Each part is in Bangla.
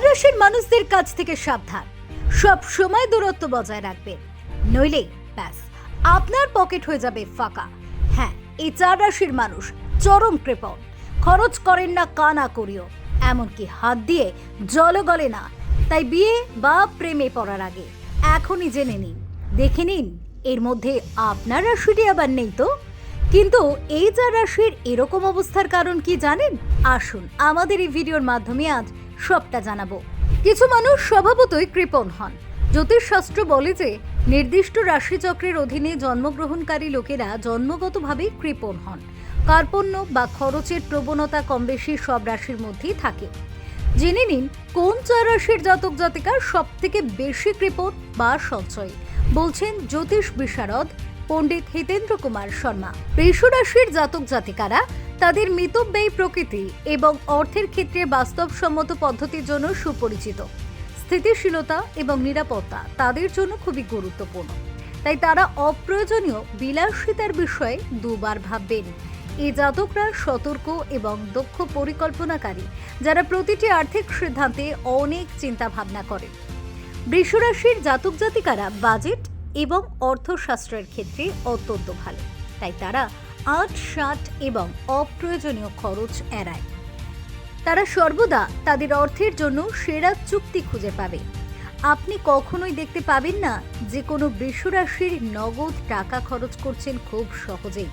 রাশির মানুষদের কাছ থেকে সাবধান। সব সময় দূরত্ব বজায় রাখবেন। নইলে ব্যাস, আপনার পকেট হয়ে যাবে ফাঁকা। হ্যাঁ এই চার রাশির মানুষ, চরম কৃপণ। খরচ করেন না কানা করিও। এমনকি হাত দিয়ে জল গলে না। তাই বিয়ে বা প্রেমে পড়ার আগে এখনই জেনে নিন। দেখে নিন, এর মধ্যে আপনার রাশিটি আবার নেই তো? কিন্তু এই চার রাশির এরকম অবস্থার কারণ কি জানেন? আসুন আমাদের এই ভিডিওর মাধ্যমে আজ সবটা জানাব। কিছু মানুষ স্বভাবতই কৃপণ হন। জ্যোতিষশাস্ত্র বলে যে, নির্দিষ্ট রাশিচক্রের অধীনে জন্মগ্রহণকারী লোকেরা জন্মগতভাবেই কৃপণ হন। কার্পণ্য বা খরচের প্রবণতা কম বেশি সব রাশির মধ্যেই থাকে। জেনে নিন, কোন চার রাশির জাতক জাতিকার সব থেকে বেশি কৃপণ বা সঞ্চয়ী? বলছেন জ্যোতিষ বিশারদ, পণ্ডিত হিতেন্দ্র কুমার শর্মা। বৃষ রাশির জাতক জাতিকারা তাদের মিতব্যয়ী প্রকৃতি এবং অর্থের ক্ষেত্রে বাস্তবসম্মত পদ্ধতির জন্য সুপরিচিত। স্থিতিশীলতা এবং নিরাপত্তা তাদের জন্য খুবই গুরুত্বপূর্ণ। তাই তারা অপ্রয়োজনীয় বিলাসিতার বিষয়ে দুবার ভাববেন। এই জাতকরা সতর্ক এবং দক্ষ পরিকল্পনাকারী, যারা প্রতিটি আর্থিক সিদ্ধান্তে অনেক চিন্তা ভাবনা করেন বৃষরাশির জাতক জাতিকারা বাজেট এবং অর্থশাস্ত্রের ক্ষেত্রে অত্যন্ত ভালো। তাই তারা আট ষাট এবং অপ্রয়োজনীয় খরচ এড়ায়। তারা সর্বদা তাদের অর্থের জন্য সেরা চুক্তি খুঁজে পাবে। আপনি কখনোই দেখতে পাবেন না যে কোনো বৃষরাশির নগদ টাকা খরচ করছেন খুব সহজেই।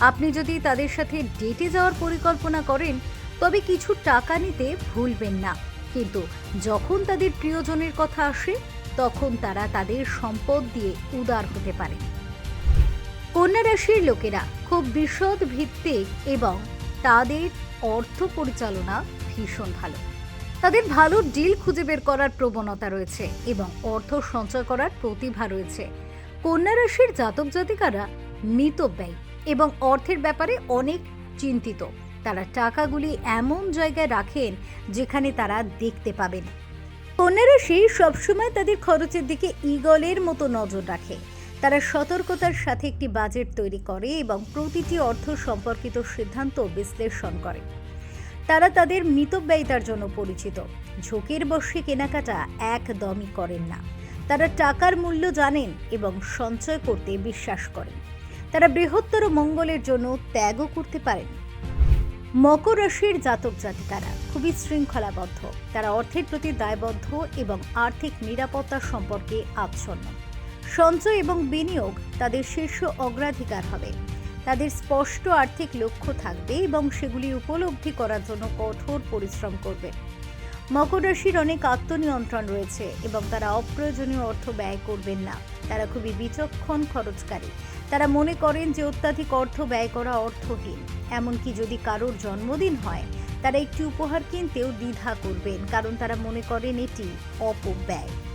আপনি যদি তাদের সাথে ডেটে যাওয়ার পরিকল্পনা করেন, তবে কিছু টাকা নিতে ভুলবেন না। কিন্তু যখন তাদের প্রিয়জনের কথা আসে, তখন তারা তাদের সম্পদ দিয়ে উদার হতে পারে। কন্যা রাশির লোকেরা খুব বিশদ ভিত্তিক এবং তাদের অর্থ পরিচালনা ভীষণ ভালো। তাদের ভালো ডিল খুঁজে বের করার প্রবণতা রয়েছে এবং অর্থ সঞ্চয় করার প্রতিভা রয়েছে। কন্যা রাশির জাতক জাতিকারা মিতব্যয়ী এবং অর্থের ব্যাপারে অনেক চিন্তিত। তারা টাকাগুলি এমন জায়গায় রাখেন যেখানে তারা দেখতে পাবেন। কন্যা রাশি সবসময় তাদের খরচের দিকে ইগলের মতো নজর রাখে। তারা সতর্কতার সাথে একটি বাজেট তৈরি করে এবং প্রতিটি অর্থ সম্পর্কিত সিদ্ধান্ত বিশ্লেষণ করে। তারা তাদের মিতব্যয়িতার জন্য পরিচিত। ঝোঁকের বসে কেনাকাটা একদমই করেন না। তারা টাকার মূল্য জানেন এবং সঞ্চয় করতে বিশ্বাস করেন। তারা বৃহত্তর মঙ্গলের জন্য ত্যাগও করতে পারেন। মকর রাশির জাতক জাতিকারা খুবই শৃঙ্খলাবদ্ধ। তারা অর্থের প্রতি দায়বদ্ধ এবং আর্থিক নিরাপত্তা সম্পর্কে আচ্ছন্ন। সঞ্চয় এবং বিনিয়োগ তাদের শীর্ষ অগ্রাধিকার হবে। তাদের স্পষ্ট আর্থিক লক্ষ্য থাকবে এবং সেগুলি উপলব্ধি করার জন্য কঠোর পরিশ্রম করবে। মকর রাশির অনেক আত্মনিয়ন্ত্রণ রয়েছে এবং তারা অপ্রয়োজনীয় অর্থ ব্যয় করবেন না। তারা খুবই বিচক্ষণ খরচকারী। তারা মনে করেন যে অত্যাধিক অর্থ ব্যয় করা অর্থহীন। এমনকি যদি কারোর জন্মদিন হয়, তারা একটি উপহার কিনতেও দ্বিধা করবেন, কারণ তারা মনে করেন এটি অপব্যয়।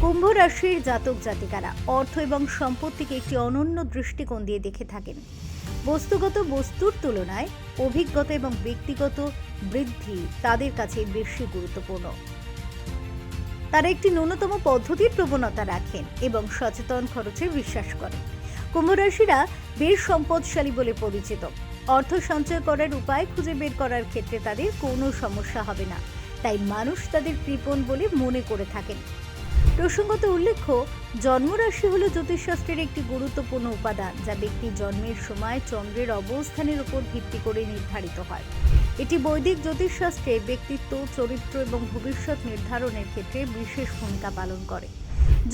কুম্ভ রাশির জাতক জাতিকারা অর্থ এবং সম্পত্তিকে একটি অনন্য দৃষ্টিকোণ দিয়ে দেখে থাকেন। বস্তুগত বস্তুর তুলনায় অভিজ্ঞতা এবং ব্যক্তিগত বৃদ্ধি তাদের কাছে বেশি গুরুত্বপূর্ণ। তারা একটি ন্যূনতম পদ্ধতির প্রবণতা রাখেন এবং সচেতন খরচে বিশ্বাস করেন। কুম্ভ রাশিরা বেশ সম্পদশালী বলে পরিচিত। অর্থ সঞ্চয় করার উপায় খুঁজে বের করার ক্ষেত্রে তাদের কোনো সমস্যা হবে না। তাই মানুষ তাদের কৃপণ বলে মনে করে থাকেন। প্রসঙ্গত উল্লেখ্য, জন্মরাশি হল জ্যোতিষশাস্ত্রের একটি গুরুত্বপূর্ণ উপাদান যা ব্যক্তির জন্মের সময় চন্দ্রের অবস্থানের উপর ভিত্তি করে নির্ধারিত হয়। এটি বৈদিক জ্যোতিষশাস্ত্রে ব্যক্তিত্ব, চরিত্র এবং ভবিষ্যৎ নির্ধারণের ক্ষেত্রে বিশেষ ভূমিকা পালন করে।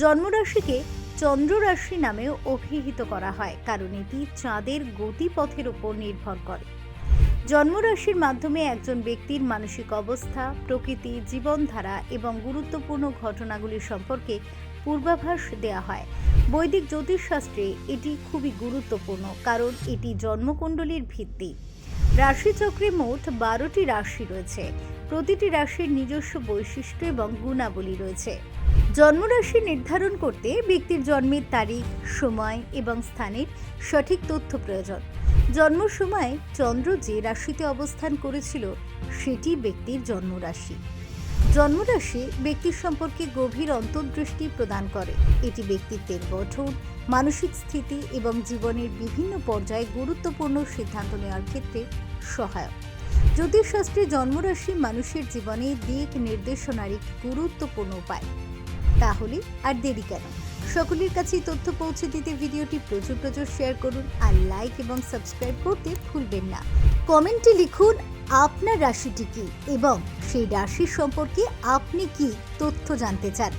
জন্মরাশিকে চন্দ্ররাশি নামেও অভিহিত করা হয়, কারণ এটি চাঁদের গতিপথের উপর নির্ভর করে। জন্মরাশির মাধ্যমে একজন ব্যক্তির মানসিক অবস্থা, প্রকৃতি, জীবনধারা এবং গুরুত্বপূর্ণ ঘটনাগুলি সম্পর্কে পূর্বাভাস দেওয়া হয়। বৈদিক জ্যোতিষশাস্ত্রে এটি খুবই গুরুত্বপূর্ণ কারণ এটি জন্মকুণ্ডলীর ভিত্তি। রাশিচক্রে মোট বারোটি রাশি রয়েছে। প্রতিটি রাশির নিজস্ব বৈশিষ্ট্য এবং গুণাবলী রয়েছে। জন্মরাশি নির্ধারণ করতে ব্যক্তির জন্মের তারিখ, সময় এবং স্থানের সঠিক তথ্য প্রয়োজন। জন্ম সময় চন্দ্র যে রাশিতে অবস্থান করেছিল, সেটি ব্যক্তির জন্মরাশি। জন্মরাশি ব্যক্তির সম্পর্কে গভীর অন্তর্দৃষ্টি প্রদান করে। এটি ব্যক্তিত্বের গঠন, মানসিক স্থিতি এবং জীবনের বিভিন্ন পর্যায়ে গুরুত্বপূর্ণ সিদ্ধান্ত নেওয়ার ক্ষেত্রে সহায়ক। জ্যোতিষশাস্ত্রে জন্মরাশি মানুষের জীবনে দিক নির্দেশনার একটি গুরুত্বপূর্ণ উপায়। তাহলে আর দেরি কেন? সকলের কাছে তথ্য পৌঁছে দিতে ভিডিওটি প্রচুর প্রচুর শেয়ার করুন আর লাইক এবং সাবস্ক্রাইব করতে ভুলবেন না। কমেন্টে লিখুন আপনার রাশিটি কী এবং সেই রাশির সম্পর্কে আপনি কি তথ্য জানতে চান।